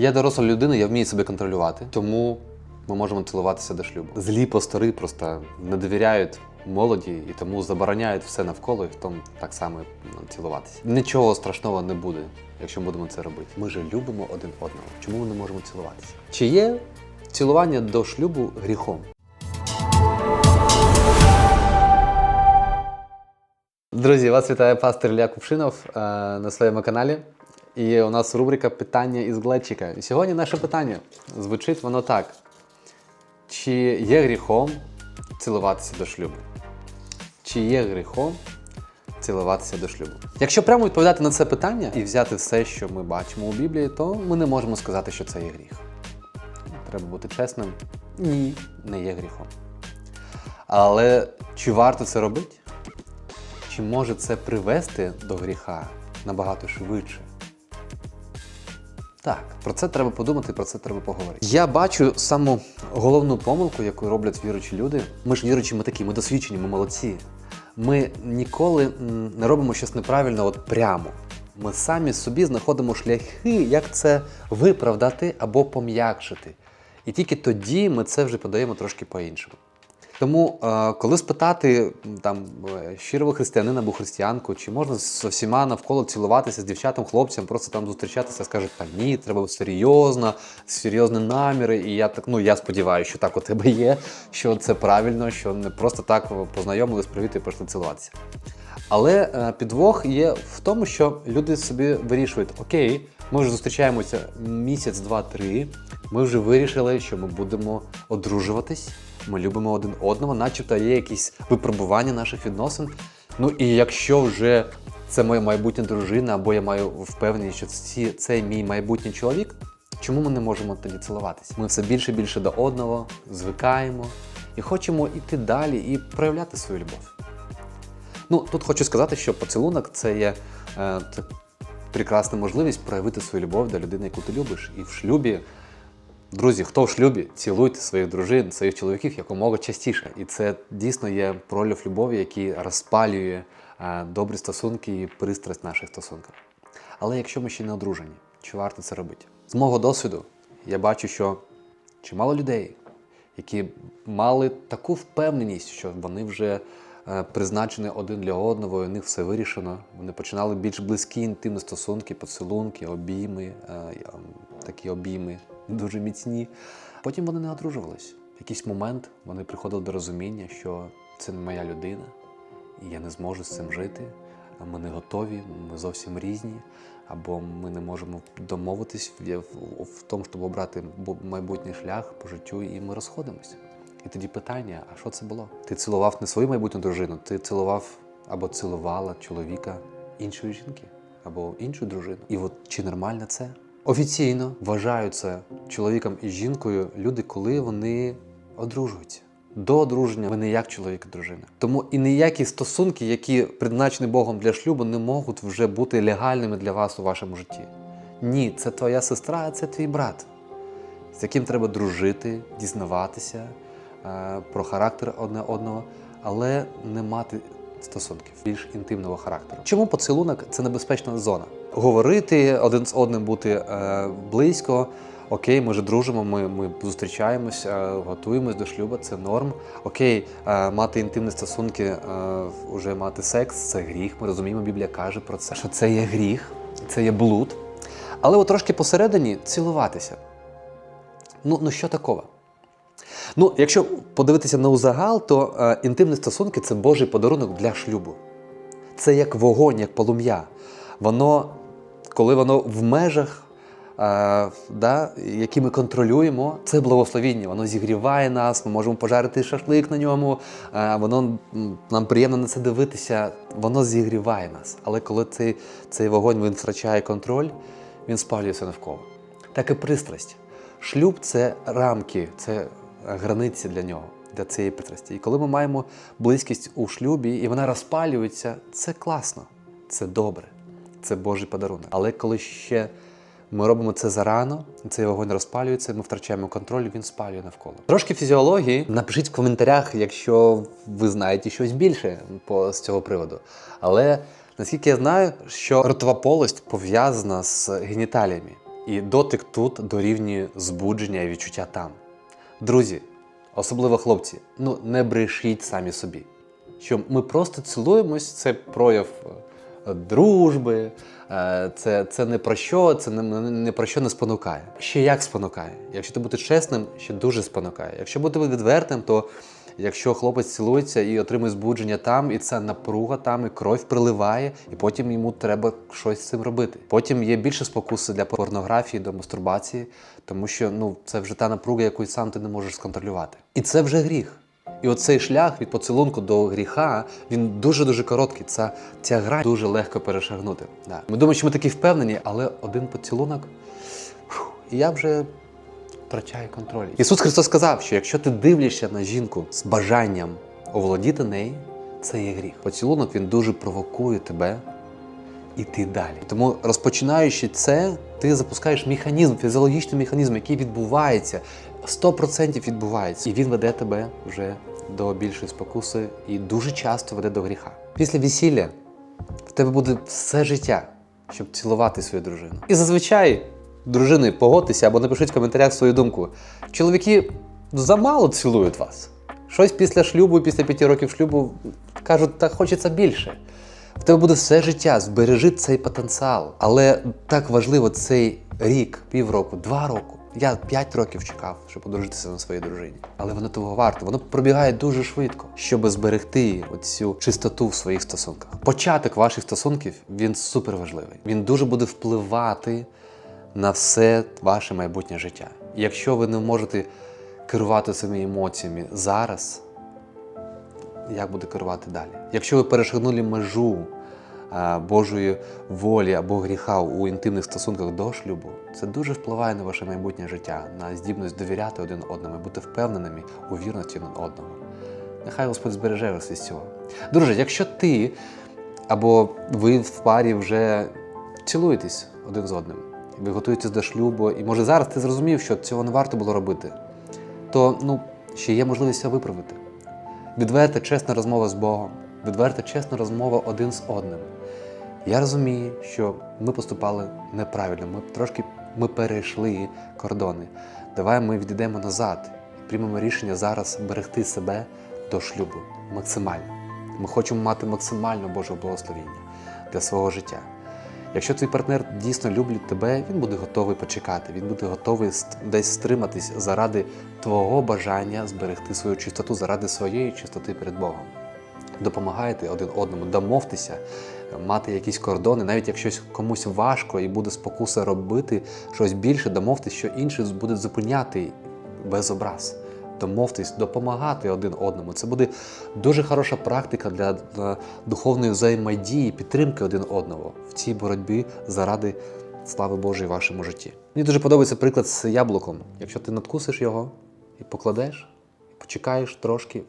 Я доросла людина, я вмію себе контролювати, тому ми можемо цілуватися до шлюбу. Злі постари просто не довіряють молоді і тому забороняють все навколо і в тому так само ну, цілуватися. Нічого страшного не буде, якщо ми будемо це робити. Ми же любимо один одного. Чому ми не можемо цілуватися? Чи є цілування до шлюбу гріхом? Друзі, вас вітає пастор Ілля Кувшинов е, на своєму каналі. І у нас рубрика Питання із Глечика. І сьогодні наше питання звучить воно так: чи є гріхом цілуватися до шлюбу? Чи є гріхом цілуватися до шлюбу? Якщо прямо відповідати на це питання і взяти все, що ми бачимо у Біблії, то ми не можемо сказати, що це є гріх. Треба бути чесним. Ні, не є гріхом. Але чи варто це робити? Чи може це привести до гріха набагато швидше? Так, про це треба подумати, про це треба поговорити. Я бачу саму головну помилку, яку роблять віруючі люди. Ми ж віруючі, ми такі, ми досвідчені, ми молодці. Ми ніколи не робимо щось неправильно от прямо. Ми самі собі знаходимо шляхи, як це виправдати або пом'якшити. І тільки тоді ми це вже подаємо трошки по-іншому. Тому, е, коли спитати там е, щирого християнина або християнку, чи можна з всіма навколо цілуватися з дівчатам, хлопцям, просто там зустрічатися, скажуть, та ні, треба серйозно, серйозні наміри. І я так, ну я сподіваюся, що так у тебе є, що це правильно, що не просто так познайомились, привіт і пішли цілуватися. Але е, підвох є в тому, що люди собі вирішують: окей, ми вже зустрічаємося місяць, два-три. Ми вже вирішили, що ми будемо одружуватись. Ми любимо один одного, начебто є якісь випробування наших відносин. Ну і якщо вже це моя майбутня дружина, або я маю впевненість, що ці, це мій майбутній чоловік, чому ми не можемо тоді цілуватися? Ми все більше і більше до одного звикаємо і хочемо йти далі і проявляти свою любов. Ну, тут хочу сказати, що поцілунок це є е, прекрасна можливість проявити свою любов до людини, яку ти любиш. І в шлюбі, друзі, хто в шлюбі, цілуйте своїх дружин, своїх чоловіків якомога частіше. І це дійсно є пролив любові, який розпалює е, добрі стосунки і пристрасть наших стосунків. Але якщо ми ще не одружені, чи варто це робити? З мого досвіду я бачу, що чимало людей, які мали таку впевненість, що вони вже е, призначені один для одного, і у них все вирішено. Вони починали більш близькі інтимні стосунки, поцілунки, обійми, е, такі обійми дуже міцні. Потім вони не одружувались. В якийсь момент вони приходили до розуміння, що це не моя людина, і я не зможу з цим жити. Ми не готові, ми зовсім різні, або ми не можемо домовитись в, тому, щоб обрати майбутній шлях по життю, і ми розходимося. І тоді питання: а що це було? Ти цілував не свою майбутню дружину, ти цілував або цілувала чоловіка іншої жінки, або іншу дружину. І от чи нормально це? Офіційно вважаються чоловіком і жінкою люди, коли вони одружуються. До одруження ви не як чоловік і дружина. Тому і ніякі стосунки, які призначені Богом для шлюбу, не можуть вже бути легальними для вас у вашому житті. Ні, це твоя сестра, а це твій брат, з яким треба дружити, дізнаватися е, про характер одне одного, але не мати стосунків більш інтимного характеру. Чому поцілунок це небезпечна зона? Говорити один з одним бути е, близько. Окей, ми вже дружимо, ми, ми зустрічаємось, е, готуємось до шлюбу, це норм. Окей, е, мати інтимні стосунки, е, вже мати секс це гріх. Ми розуміємо, Біблія каже про це, що це є гріх, це є блуд. Але от трошки посередині цілуватися. Ну, ну що такого? Ну, якщо подивитися на узагал, то е, інтимні стосунки це Божий подарунок для шлюбу. Це як вогонь, як полум'я. Воно, коли воно в межах, е, да, які ми контролюємо, це благословіння. Воно зігріває нас, ми можемо пожарити шашлик на ньому, е, воно нам приємно на це дивитися, воно зігріває нас. Але коли цей, цей вогонь він втрачає контроль, він спалює все навколо. Так і пристрасть. Шлюб це рамки, це границі для нього, для цієї пристрасті. І коли ми маємо близькість у шлюбі і вона розпалюється, це класно, це добре, це Божий подарунок. Але коли ще ми робимо це зарано, цей вогонь розпалюється, ми втрачаємо контроль, він спалює навколо. Трошки фізіології. Напишіть в коментарях, якщо ви знаєте щось більше по, з цього приводу. Але наскільки я знаю, що ротова полость пов'язана з геніталіями. І дотик тут дорівнює збудження і відчуття там. Друзі, особливо хлопці, ну не брешіть самі собі. Що ми просто цілуємось, це прояв е, дружби, е, це, це не про що, це не, не, не про що не спонукає. Ще як спонукає. Якщо ти бути чесним, ще дуже спонукає. Якщо бути відвертим, то якщо хлопець цілується і отримує збудження там, і це напруга там, і кров приливає, і потім йому треба щось з цим робити. Потім є більше спокуси для порнографії, до мастурбації, тому що ну це вже та напруга, яку сам ти не можеш сконтролювати. І це вже гріх. І оцей шлях від поцілунку до гріха він дуже дуже короткий. Ця, ця гра дуже легко перешагнути. Да. Ми думаємо, що ми такі впевнені, але один поцілунок, і я вже втрачаю контроль. Ісус Христос сказав, що якщо ти дивишся на жінку з бажанням оволодіти нею, це є гріх. Поцілунок він дуже провокує тебе іти далі. Тому розпочинаючи це, ти запускаєш механізм, фізіологічний механізм, який відбувається, 100% відбувається. І він веде тебе вже до більшої спокуси і дуже часто веде до гріха. Після весілля в тебе буде все життя, щоб цілувати свою дружину. І зазвичай, дружини, погодьтеся або напишіть в коментарях свою думку. Чоловіки замало цілують вас. Щось після шлюбу, після п'яти років шлюбу кажуть, так хочеться більше. В тебе буде все життя, збережи цей потенціал. Але так важливо цей рік, півроку, два роки. Я п'ять років чекав, щоб одружитися на своїй дружині. Але воно того варто, воно пробігає дуже швидко, щоб зберегти оцю чистоту в своїх стосунках. Початок ваших стосунків він супер. Він дуже буде впливати на все ваше майбутнє життя. Якщо ви не можете керувати своїми емоціями зараз, як буде керувати далі. Якщо ви перешагнули межу Божої волі або гріха у інтимних стосунках до шлюбу, це дуже впливає на ваше майбутнє життя, на здібність довіряти один одному, бути впевненими у вірності один одному. Нехай Господь збереже вас із цього. Друже, якщо ти або ви в парі вже цілуєтесь один з одним, ви готуєтесь до шлюбу, і може зараз ти зрозумів, що цього не варто було робити, то ну, ще є можливість це виправити. Відверта, чесна розмова з Богом, відверта, чесна розмова один з одним. Я розумію, що ми поступали неправильно, ми трошки ми перейшли кордони. Давай ми відійдемо назад і приймемо рішення зараз берегти себе до шлюбу максимально. Ми хочемо мати максимально Божого благословіння для свого життя. Якщо твій партнер дійсно любить тебе, він буде готовий почекати, він буде готовий десь стриматись заради твого бажання зберегти свою чистоту, заради своєї чистоти перед Богом. Допомагайте один одному, домовтеся, мати якісь кордони, навіть якщо комусь важко і буде спокуса робити щось більше, домовтесь, що інший буде зупиняти без образ. Домовтесь, допомагати один одному. Це буде дуже хороша практика для, для духовної взаємодії, підтримки один одного в цій боротьбі заради слави Божої в вашому житті. Мені дуже подобається приклад з яблуком. Якщо ти надкусиш його і покладеш, і почекаєш трошки,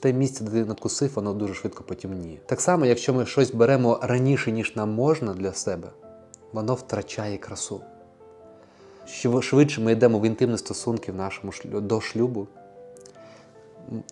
те місце, де ти надкусив, воно дуже швидко потемніє. Так само, якщо ми щось беремо раніше, ніж нам можна для себе, воно втрачає красу. Що швидше ми йдемо в інтимні стосунки в нашому шлю... до шлюбу,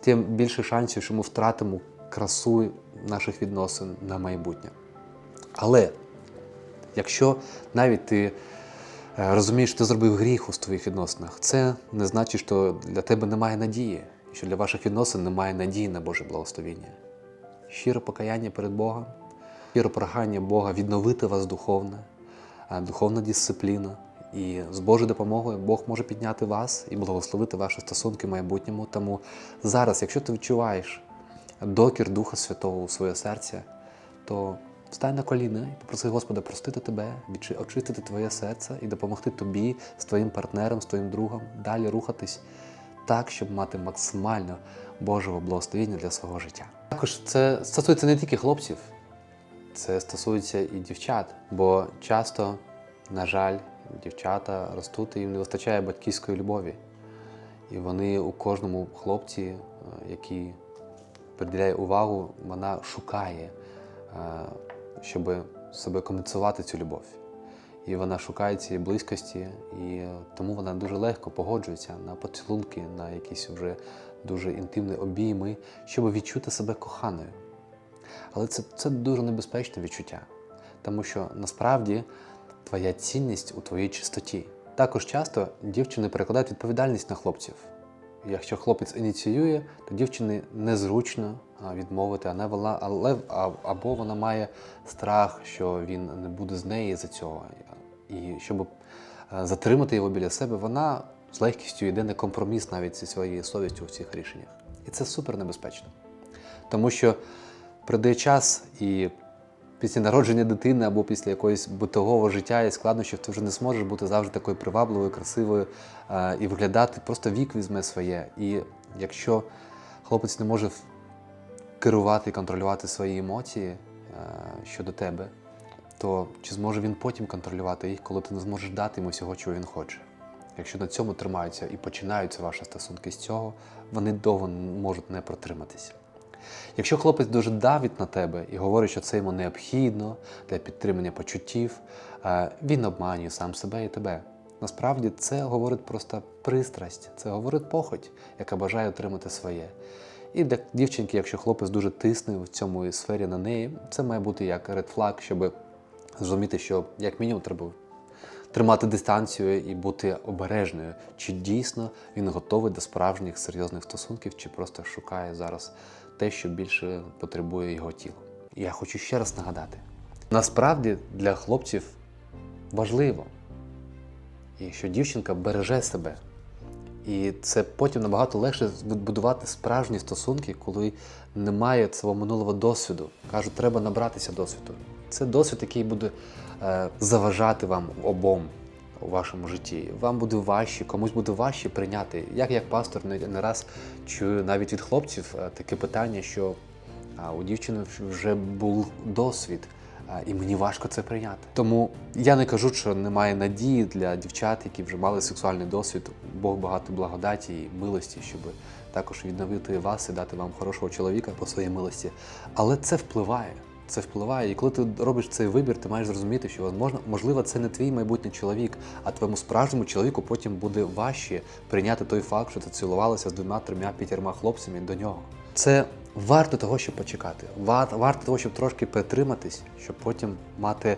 тим більше шансів, що ми втратимо красу наших відносин на майбутнє. Але якщо навіть ти е, розумієш, що ти зробив гріх у своїх відносинах, це не значить, що для тебе немає надії, що для ваших відносин немає надії на Боже благословіння. Щире покаяння перед Богом, щире прохання Бога відновити вас духовно, духовна дисципліна. І з Божою допомогою Бог може підняти вас і благословити ваші стосунки в майбутньому. Тому зараз, якщо ти відчуваєш докір Духа Святого у своє серце, то стань на коліна і попроси Господа простити тебе, очистити твоє серце і допомогти тобі з твоїм партнером, з твоїм другом далі рухатись так, щоб мати максимально Божого благословення для свого життя. Також це стосується не тільки хлопців, це стосується і дівчат, бо часто, на жаль, дівчата ростуть і їм не вистачає батьківської любові. І вони у кожному хлопці, е, який приділяє увагу, вона шукає, е, щоб себе компенсувати цю любов. І вона шукає цієї близькості, і тому вона дуже легко погоджується на поцілунки, на якісь вже дуже інтимні обійми, щоб відчути себе коханою. Але це, це дуже небезпечне відчуття, тому що насправді твоя цінність у твоїй чистоті. Також часто дівчини перекладають відповідальність на хлопців. Якщо хлопець ініціює, то дівчині незручно відмовити, а не вона, але або вона має страх, що він не буде з неї за цього. І щоб е, затримати його біля себе, вона з легкістю йде на компроміс навіть зі своєю совістю в цих рішеннях. І це супер небезпечно. Тому що прийде час і після народження дитини або після якогось битового життя і складнощів ти вже не зможеш бути завжди такою привабливою, красивою е, і виглядати. Просто вік візьме своє. І якщо хлопець не може керувати і контролювати свої емоції е, щодо тебе, то чи зможе він потім контролювати їх, коли ти не зможеш дати йому всього, чого він хоче? Якщо на цьому тримаються і починаються ваші стосунки з цього, вони довго можуть не протриматися. Якщо хлопець дуже давить на тебе і говорить, що це йому необхідно для підтримання почуттів, е, він обманює сам себе і тебе. Насправді це говорить просто пристрасть, це говорить похоть, яка бажає отримати своє. І для дівчинки, якщо хлопець дуже тисне в цьому сфері на неї, це має бути як ред флаг, щоб зрозуміти, що як мінімум треба тримати дистанцію і бути обережною, чи дійсно він готовий до справжніх серйозних стосунків, чи просто шукає зараз те, що більше потребує його тіло. Я хочу ще раз нагадати: насправді для хлопців важливо, що дівчинка береже себе. І це потім набагато легше будувати справжні стосунки, коли немає цього минулого досвіду. Кажуть, треба набратися досвіду. Це досвід, який буде е, заважати вам обом у вашому житті. Вам буде важче, комусь буде важче прийняти. Як як пастор не, раз чую навіть від хлопців е, таке питання, що у дівчини вже був досвід. І мені важко це прийняти. Тому я не кажу, що немає надії для дівчат, які вже мали сексуальний досвід. Бог багато благодаті і милості, щоб також відновити вас і дати вам хорошого чоловіка по своїй милості. Але це впливає. Це впливає. І коли ти робиш цей вибір, ти маєш зрозуміти, що можна, можливо, це не твій майбутній чоловік, а твоєму справжньому чоловіку потім буде важче прийняти той факт, що ти цілувалася з двома, трьома, п'ятьма хлопцями до нього. Це варто того, щоб почекати. Ва- Варто того, щоб трошки притриматись, щоб потім мати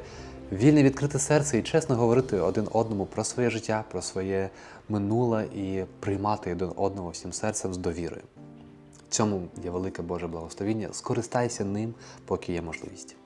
вільне відкрите серце і чесно говорити один одному про своє життя, про своє минуле і приймати один одного всім серцем з довірою. Цьому є велике Боже благословіння. Скористайся ним, поки є можливість.